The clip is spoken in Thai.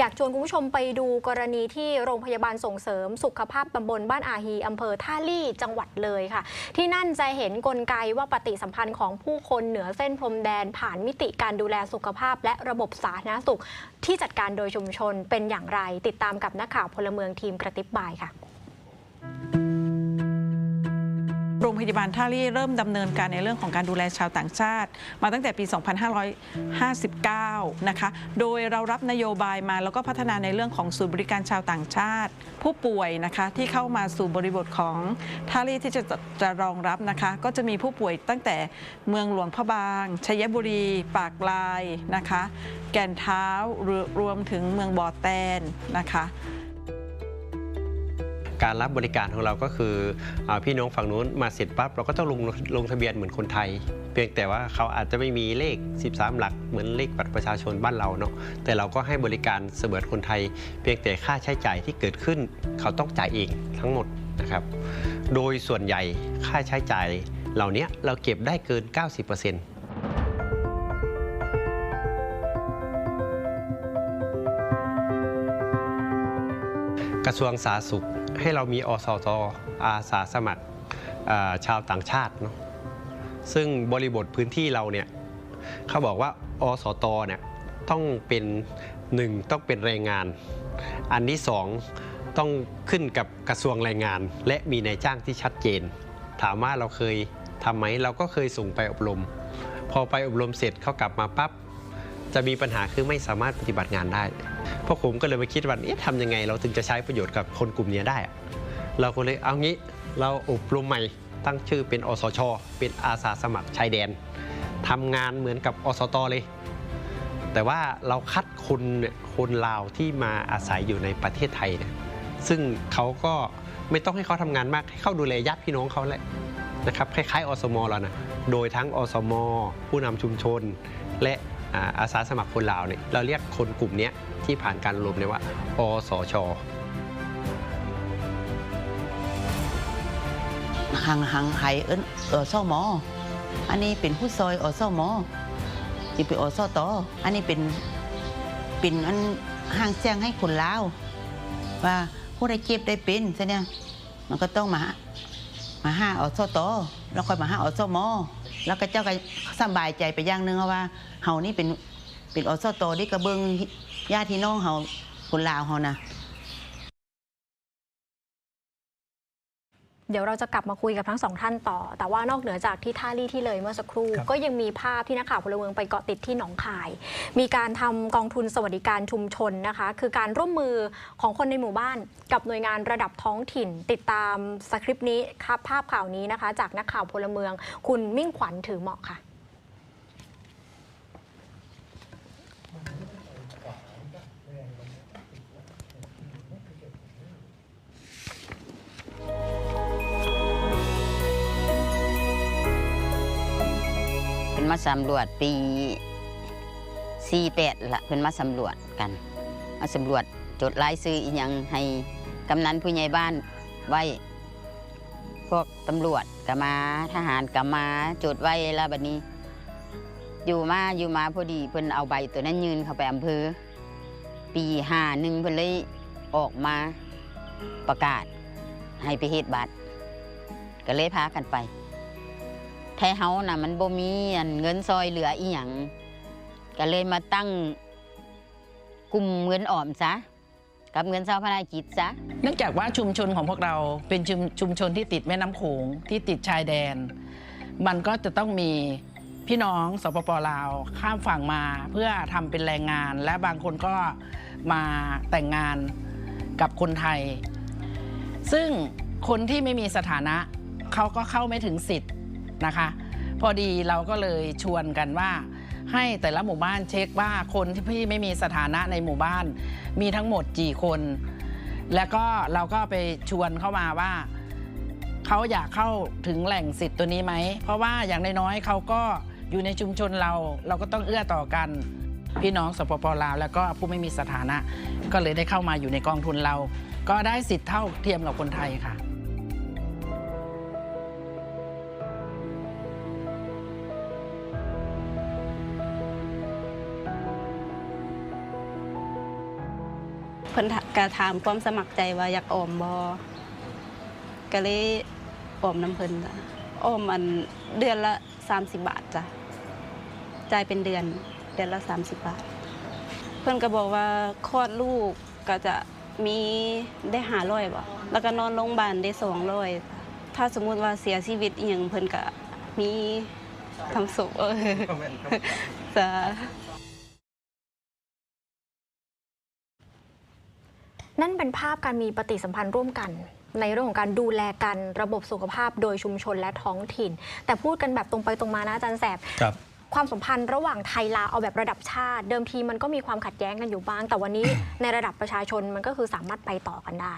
อยากชวนคุณผู้ชมไปดูกรณีที่โรงพยาบาลส่งเสริม สุขภาพตำบลบ้านอาฮีอำเภอท่าลี่จังหวัดเลยค่ะ ที่นั่นจะเห็นกลไกว่าปฏิสัมพันธ์ของผู้คนเหนือเส้นพรมแดนผ่านมิติการดูแลสุขภาพ และระบบสาธารณสุข ที่จัดการโดยชุมชนเป็นอย่างไร ติดตามกับนักข่าวพลเมืองทีมกระติบบายค่ะ โรงพยาบาลท่าลี่เริ่มดำเนินการในเรื่องของการดูแลชาวต่างชาติ มาตั้งแต่ปี 2559 นะคะ โดยเรารับนโยบายมาแล้วก็พัฒนาในเรื่องของศูนย์บริการชาวต่างชาติ ผู้ป่วยนะคะที่เข้ามาสู่บริบทของท่าลี่ที่จะจะรองรับนะคะ ก็จะมีผู้ป่วยตั้งแต่เมืองหลวงพระบางชัยบุรี ปากลายนะคะ แก่นเท้ารวรวมถึงเมืองบ่อแตนนะคะ การรับบริการของเราก็คือพี่น้องฝั่งนู้นมาเสร็จปั๊บเราก็ต้องลงลงทะเบียนเหมือนคนไทย เพียงแต่ว่าเขาอาจจะไม่มีเลข 13 หลักเหมือนเลขบัตรประชาชนบ้านเราเนาะแต่เราก็ให้บริการเสมือนคนไทย เพียงแต่ค่าใช้จ่ายที่เกิดขึ้น เขาต้องจ่ายเองทั้งหมดนะครับโดยส่วนใหญ่ค่าใช้จ่ายเหล่านี้เราเก็บได้เกิน 90% กระทรวงสาธารณสุข ให้เรามีอสตอาสาสมัครชาวต่างชาติเนาะซึ่งบริบทพื้นที่เราเนี่ยเขาบอกว่าอสตเนี่ยต้องเป็นหนึ่งต้องเป็นแรงงาน อันที่สองต้องขึ้นกับกระทรวงแรงงาน และมีนายจ้างที่ชัดเจน ถามว่าเราเคยทำไหมเราก็เคยส่งไปอบรม พอไปอบรมเสร็จเขากลับมาปั๊บจะมีปัญหาคือไม่สามารถปฏิบัติงานได้ พวกผมก็เลยมาคิดว่าเอ๊ะทำยังไงเราถึงจะใช้ประโยชน์กับคนกลุ่มนี้ได้ เราก็เลยเอางี้เราอบรมใหม่ตั้งชื่อเป็นอสช เป็นอาสาสมัครชายแดนทำงานเหมือนกับอสตเลย แต่ว่าเราคัดคนเนี่ยคนลาวที่มาอาศัยอยู่ในประเทศไทยเนี่ยซึ่งเขาก็ไม่ต้องให้เขาทำงานมากให้เขาดูแลญาติพี่น้องเขาแหละนะครับคล้ายๆอสมเรานะโดยทั้งอสม ผู้นำชุมชน และ อาสาสมัครคนลาวเนี่ยเราเรียกคนกลุ่มนี้ที่ผ่านการอบรมเนี่ยว่าอสชหังหังไหเอิ้นเออซ่อหมออันนี้เป็นผู้ซอยอซ่อหมอนี่เป็นอซ่อตออันนี้เป็นเป็นอันห้างแจ้งให้คนลาวว่าผู้ใดเจ็บได้เป็นใช่เนี่ยมันก็ต้องมามาห้าอซ่อตอแล้วค่อยมาห้าอซ่อหมอ แล้วก็เจ้าก็สบายใจไปอย่างหนึงว่าเฮานี่เป็นเป็นอซ่อตอที่กระเบิงญาติพี่น้องเฮาคนลาวเฮานะ เดี๋ยวเราจะกลับมาคุยกับทั้งสองท่านต่อ แต่ว่านอกเหนือจากที่ท่าลี่ที่เลยเมื่อสักครู่ครับก็ยังมีภาพที่นักข่าวพลเมืองไปเกาะติดที่หนองคาย มีการทำกองทุนสวัสดิการชุมชนนะคะ คือการร่วมมือของคนในหมู่บ้าน กับหน่วยงานระดับท้องถิ่น ติดตามสคริปต์นี้ครับภาพข่าวนี้นะคะ จากนักข่าวพลเมือง คุณมิ่งขวัญถือเหมาะค่ะ มาสำรวจปี48ละเป็นมาสำรวจกัน มาสำรวจจดรายชื่ออีหยังให้กำนันผู้ใหญ่บ้านไว้พวกตำรวจกมาทหารกมาจดไว้แล้วบัดนี้ อยู่มาอยู่มาพอดีเพิ่นเอาใบตัวนั้นยืนเข้าไปอำเภอ ปีห้าหนึ่งเพิ่นเลยออกมาประกาศให้ไปเฮ็ดบัตรก็เลยพากันไป ไทยเฮาน่ะมันบ่มีอันเงินซอยเหลืออีหยังก็เลยมาตั้งกลุ่มเงินออมซะกับเงินสาธารณกิจซะเนื่องจากว่าชุมชนของพวกเราเป็นชุมชุมชนที่ติดแม่น้ำโขงที่ติดชายแดน มันก็จะต้องมีพี่น้องสปปลาวข้ามฝั่งมาเพื่อทำเป็นแรงงาน และบางคนก็มาแต่งงานกับคนไทย ซึ่งคนที่ไม่มีสถานะเขาก็เข้าไม่ถึงสิทธิ์ นะคะ พอดีเราก็เลยชวนกันว่า ให้แต่ละหมู่บ้านเช็คว่าคนที่พี่ไม่มีสถานะในหมู่บ้าน มีทั้งหมดกี่คน แล้วก็เราก็ไปชวนเข้ามาว่าเขาอยากเข้าถึงแหล่งสิทธิ์ตัวนี้ไหม เพราะว่าอย่างน้อยๆเขาก็อยู่ในชุมชนเราเราก็ต้องเอื้อต่อกัน พี่น้องสปปลาว แล้วก็ผู้ไม่มีสถานะ ก็เลยได้เข้ามาอยู่ในกองทุนเรา ก็ได้สิทธิ์เท่าเทียมกับคนไทยค่ะ เพิ่นกระถามความสมัครใจว่าอยากออมบ่ก็เลยออมน้ำเพิ่นจ้ะออมอันเดือนละ 30 บาทจ้ะจ่ายเป็นเดือนเดือนละ 30 บาท เพิ่นก็บอกว่าคลอดลูกก็จะมีได้หาร้อยบ่แล้วก็นอนโรงพยาบาลได้สองร้อยถ้าสมมุติว่าเสียชีวิตอหย่างเพิ่นก็มีทำศพเออจ้ะ นั่นเป็นภาพการมีปฏิสัมพันธ์ร่วมกัน ในเรื่องของการดูแลกันระบบสุขภาพโดยชุมชนและท้องถิ่น แต่พูดกันแบบตรงไปตรงมานะอาจารย์แสบครับความสัมพันธ์ระหว่างไทยลาวเอาแบบระดับชาติ เดิมทีมันก็มีความขัดแย้งกันอยู่บ้าง แต่วันนี้ในระดับประชาชนมันก็คือสามารถไปต่อกันได้